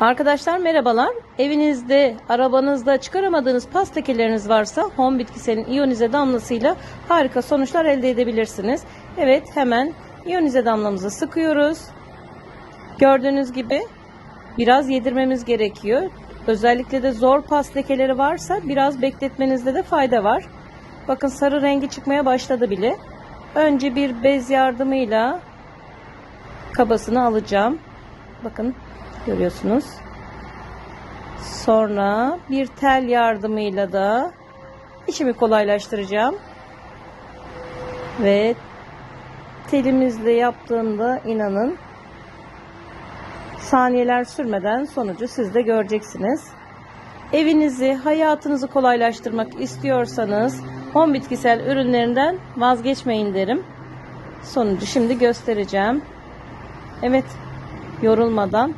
Arkadaşlar merhabalar. Evinizde, arabanızda çıkaramadığınız pas lekeleriniz varsa Home Bitkisel'in iyonize damlasıyla harika sonuçlar elde edebilirsiniz. Evet hemen iyonize damlamızı sıkıyoruz. Gördüğünüz gibi biraz yedirmemiz gerekiyor. Özellikle de zor pas lekeleri varsa biraz bekletmenizde de fayda var. Bakın sarı rengi çıkmaya başladı bile. Önce bir bez yardımıyla kabasını alacağım. Bakın görüyorsunuz. Sonra bir tel yardımıyla da işimi kolaylaştıracağım. Ve telimizle yaptığımda inanın saniyeler sürmeden sonucu siz de göreceksiniz. Evinizi, hayatınızı kolaylaştırmak istiyorsanız home bitkisel ürünlerinden vazgeçmeyin derim. Sonucu şimdi göstereceğim. Evet, yorulmadan